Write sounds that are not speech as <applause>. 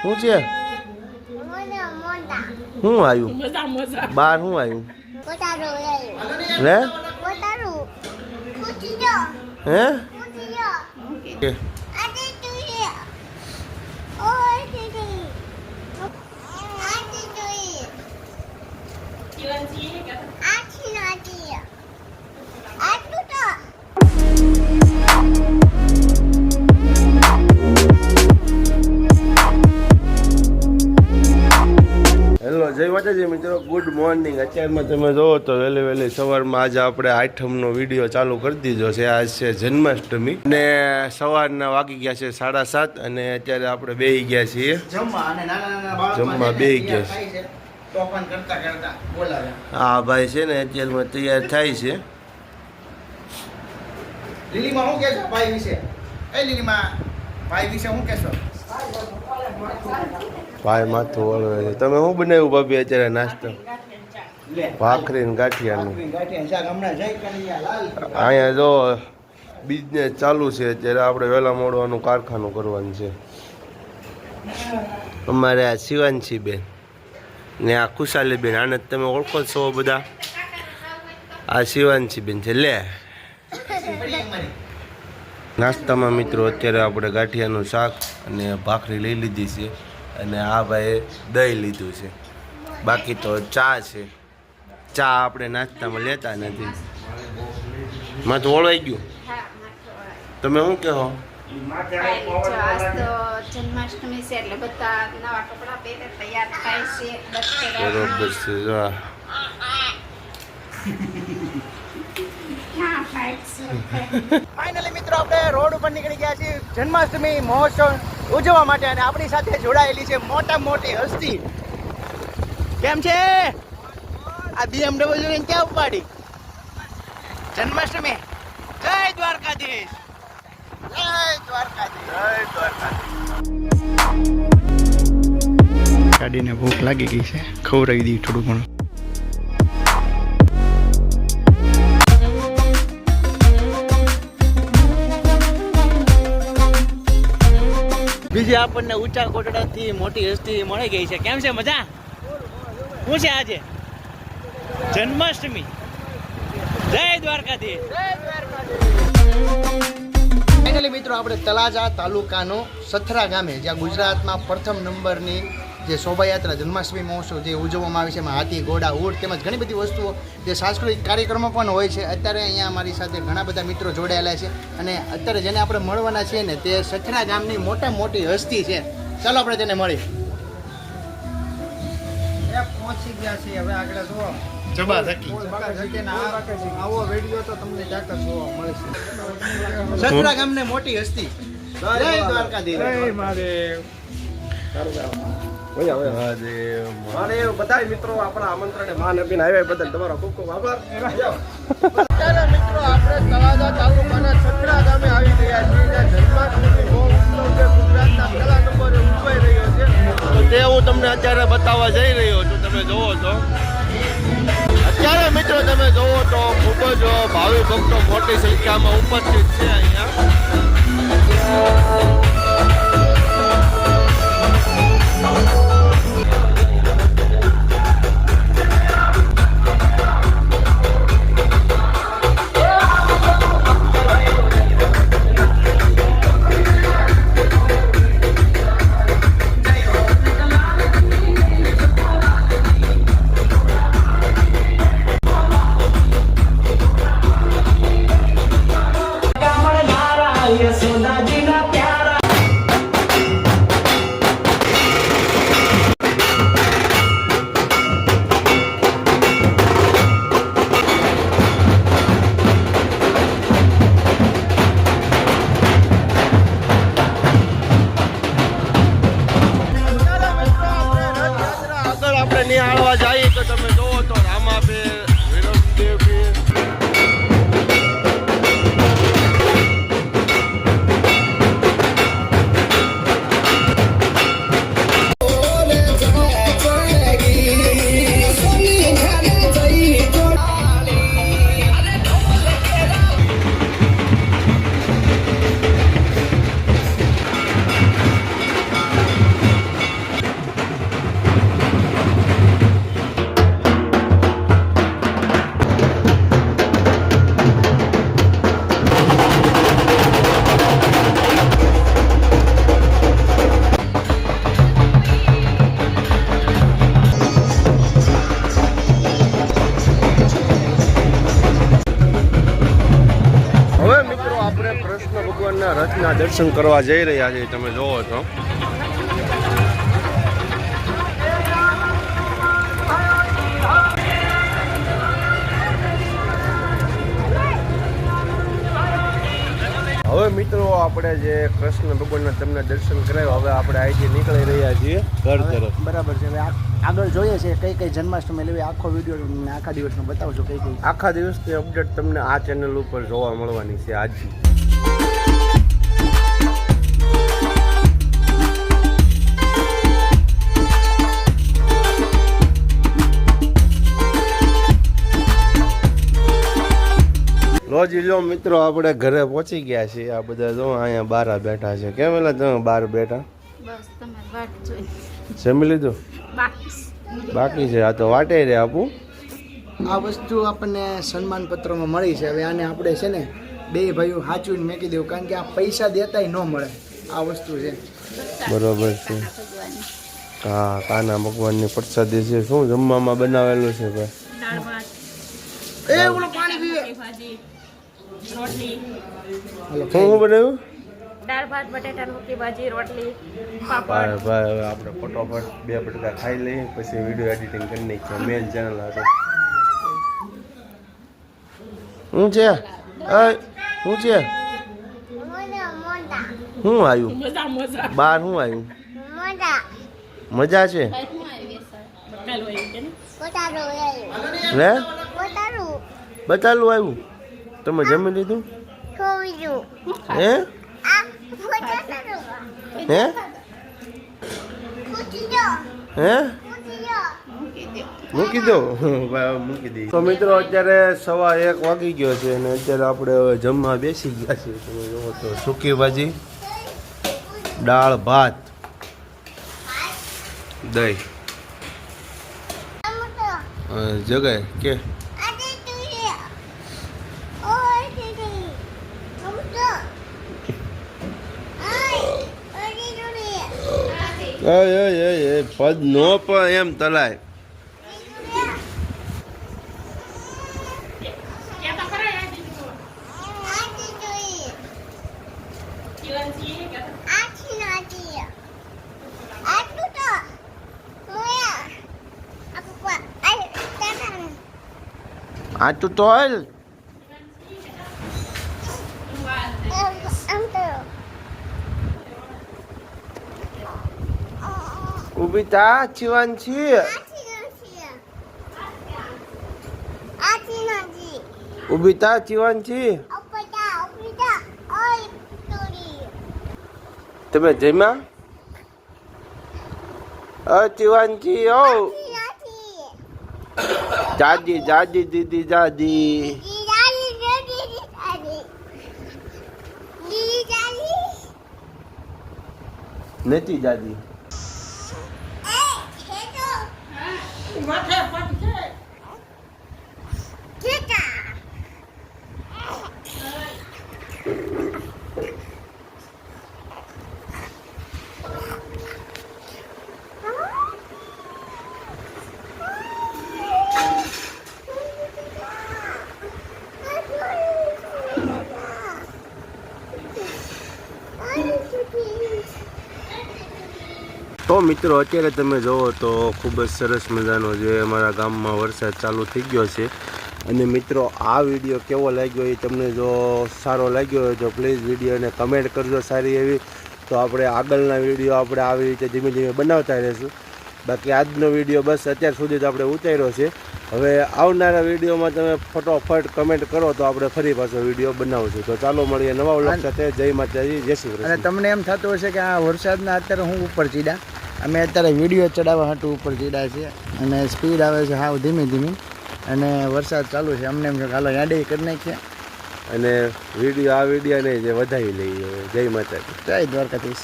શું છે? શું આવ્યું બાર શું આવ્યું લે હે? મિત્રો ગુડ મોર્નિંગ અત્યારમાં તમે જોવો તો વહેલી વહેલી સવારમાં આજે આપણે આઠમનો વીડિયો ચાલુ કરી દીધો છે. આજ છે જન્માષ્ટમી. અને સવારના વાગી ગયા છે સાડા સાત અને અત્યારે આપણે બેહી ગયા છીએ. જમવા બેહી ગયા છે. આ ભાઈ છે ને અત્યારમાં તૈયાર થાય છે. લીલીમાં શું કહેશો ભાઈ વિશે? એ લીલીમાં ભાઈ વિશે શું કહેશો? ભાઈ માથું વળવે તમે શું બનાવ્યું ભાભી અત્યારે નાસ્તો? ભાખરી ને ગાંઠિયાનું અહીંયા જો બિઝનેસ ચાલુ છે અત્યારે. આપણે વહેલા મોડવાનું કારખાનું કરવાનું છે. અમારે આ શિવાંશી બેન ને આ ખુશાલી બેન. આને તમે ઓળખો છો બધા. આ શિવાંશી બેન છે. લે. નાસ્તામાં મિત્રો અત્યારે આપણે ગાંઠિયાનું શાક અને ભાખરી લઈ લીધી છે. અને આ ભાઈએ દહીં લીધું છે. બાકી તો ચા છે. ચા આપણે નાસ્તામાં લેતા નથી. માથું ઓળવાઈ ગયું. તમે શું કહો? આજ તો છે એટલે બધા નવા કપડાં પહેરે તૈયાર થાય છે દશેરા બરોબર છે ફાઇનલી <laughs> મિત્રો આપણે રોડ ઉપર નીકળી ગયા છીએ. જન્માષ્ટમી મહોત્સવ ઉજવવા માટે અને આપણી સાથે જોડાયેલી છે મોટા મોટી હસ્તી. કેમ છે? આ બીએમડબલ્યુ ને ક્યાં ઉપાડી? જન્માષ્ટમી. જય દ્વારકાધીશ. જય દ્વારકાધીશ. જય દ્વારકાધીશ. ગાડીને ભૂખ લાગી ગઈ છે. ખવડાવી દઈ થોડું ઘણું. બીજી આપણને ઊંચા કોટડાથી મોટી હસ્તી મળી ગઈ છે. કેમ છે? મજા? શું છે આજે? જન્માષ્ટમી. જય દ્વારકાધી ફાઇનલી મિત્રો, આપણે તલાજા તાલુકાનો સથરા ગામે, જ્યાં ગુજરાતમાં પ્રથમ નંબરની જે શોભાયાત્રા જન્માષ્ટમી મહોત્સવ જે ઉજવવામાં આવે છે એમાં હાથી ઘોડા ઊંટ તેમજ ઘણી બધી વસ્તુઓ જે સાંસ્કૃતિક કાર્યક્રમો પણ હોય છે. અત્યારે અહીંયા અમારી સાથે ઘણા બધા મિત્રો જોડાયેલા છે અને અત્યારે જેને આપણે મળવાના છીએ ને તે સથરા ગામની મોટા મોટી હસ્તી છે. ચાલો આપણે તેને મળી પહોંચી ગયા છીએ. હવે આગળ જોવા જબા થકી આવો વીડિયો તો તમને ક્યાંક જોવા મળશે સથરા ગામને મોટી હસ્તી. જય દ્વારકાધીશ. મહાદેવ. મારે બધા મિત્રો આપણા આમંત્રણે માન આપીને આવ્યા બદલ તમારો ખૂબ ખૂબ આભાર. મિત્રો આપણે તળાજા તાલુકાના છત્રા ગામે આવી ગયા છીએ જન્માષ્ટમી જે ગુજરાતના પહેલા નંબરે ઉજવાઈ રહ્યો છે. તે હું તમને અત્યારે બતાવવા જઈ રહ્યો છું. તમે જોવો છો. અત્યારે મિત્રો તમે જોવો તો ખૂબ જ ભાવિ ભક્તો મોટી સંખ્યામાં ઉપસ્થિત છે અહીંયા. દર્શન કરવા જઈ રહ્યા છીએ તમે જોવો છો. હવે મિત્રો આપણે જે કૃષ્ણ ભગવાનના તમને દર્શન કરાવ્યા હવે આપણે અહીંથી નીકળી રહ્યા છીએ ઘર તરફ. બરાબર છે આગળ જોઈએ છે કઈ કઈ જન્માષ્ટમી લેવી આખો વીડિયો આખા દિવસનો બતાવજો કઈ કઈ. આખા દિવસની અપડેટ તમને આ ચેનલ ઉપર જોવા મળવાની છે આજથી લોજી લો મિત્રો આપણે ઘરે પહોંચી ગયા છીએ. આ બધા જો અહીંયા બાર બેઠા છે. કેમ એટલે તમે બાર બેઠા? જમી લીધું? બાકી. બાકી છે. આ તો વાટે રે આપું. આ વસ્તુ આપણને સન્માન પત્રમાં મળી છે. હવે આને આપણે છે ને બે ભાઈઓ સાચવીને મેકી દેવું કારણ કે આ પૈસા દેતાય ન મળે. આ વસ્તુ છે. બરોબર છે. હા કાના ભગવાનની પ્રસાદી છે. શું જમવામાં બનાવેલું છે ભાઈ? એ ઓલો પાણી પીવે. ભાજી. રોટલી. શું શું બનાવ્યું? દાળ ભાત બટેટા મૂકી ભાજી રોટલી પાપડ. આપણે ફટોફટ બે બટેટા ખાઈ લઈએ પછી વીડિયો એડિટિંગ કરી નાખીએ. મેન ચેનલ હતો શું છે? શું છે? હું આવ્યું બાર શું આવ્યું મજા છે? બતાલું આવ્યું તમે જમી લીધું? હે? હે? હે? મૂકી દો. મૂકી દઈ તો મિત્રો અત્યારે સવા એક વાગી ગયો છે અને અત્યારે આપણે હવે જમવા બેસી ગયા છીએ. તમે જોવો તો સૂકી ભાજી દાળ ભાત દહીં. જગાય કે આજે તું છે ઓય દીદી મોટો આય ઓય દીદી અય અય અય અય, પદ નો પણ એમ તલાય. આટલું તો મોયા આ પપ્પા આય તાતા આ તું તો હાલ આમ તો ઊભી તા ચીવાન છી આછી નાજી આછી નાજી ઊભી તા ચીવાન છી અપડા અપડા ઓય તોડી તમે જમ્યા? અ ચીવાન ઓ જાદી જાદી દીદી જાદી દીદી નથી જાદી Watch out, watch તો મિત્રો અત્યારે તમે જુઓ તો ખૂબ જ સરસ મજાનો જે અમારા ગામમાં વરસાદ ચાલુ થઈ ગયો છે. અને મિત્રો આ વીડિયો કેવો લાગ્યો એ તમને જો સારો લાગ્યો હોય તો પ્લીઝ વિડીયોને કમેન્ટ કરજો સારી એવી. તો આપણે આગળના વીડિયો આપણે આવી રીતે ધીમે ધીમે બનાવતા રહીશું. બાકી આજનો વીડિયો બસ અત્યાર સુધી તો આપણે ઉતાર્યો છે. હવે આવનારા વિડીયોમાં તમે ફટોફટ કમેન્ટ કરો તો આપણે ફરી પાછો વીડિયો બનાવશું. તો ચાલો મળીએ નવા વ્લોગ સાથે. જય માતાજી જય શ્રી અને કૃષ્ણ. તમને એમ થતું હશે કે આ વરસાદના અત્યારે હું ઉપર ચીડા. અમે અત્યારે વીડિયો ચડાવવા હાટું ઉપર ચીડા છે અને સ્પીડ આવે છે હાવ ધીમી ધીમી અને વરસાદ ચાલુ છે. અમને એમ છે કે હાલો યાડે કરી નાખીએ. અને વીડિયો આ વીડિયો નહીં જે વધાવી લઈએ. જય માતાજી. જય દ્વારકાધીશ.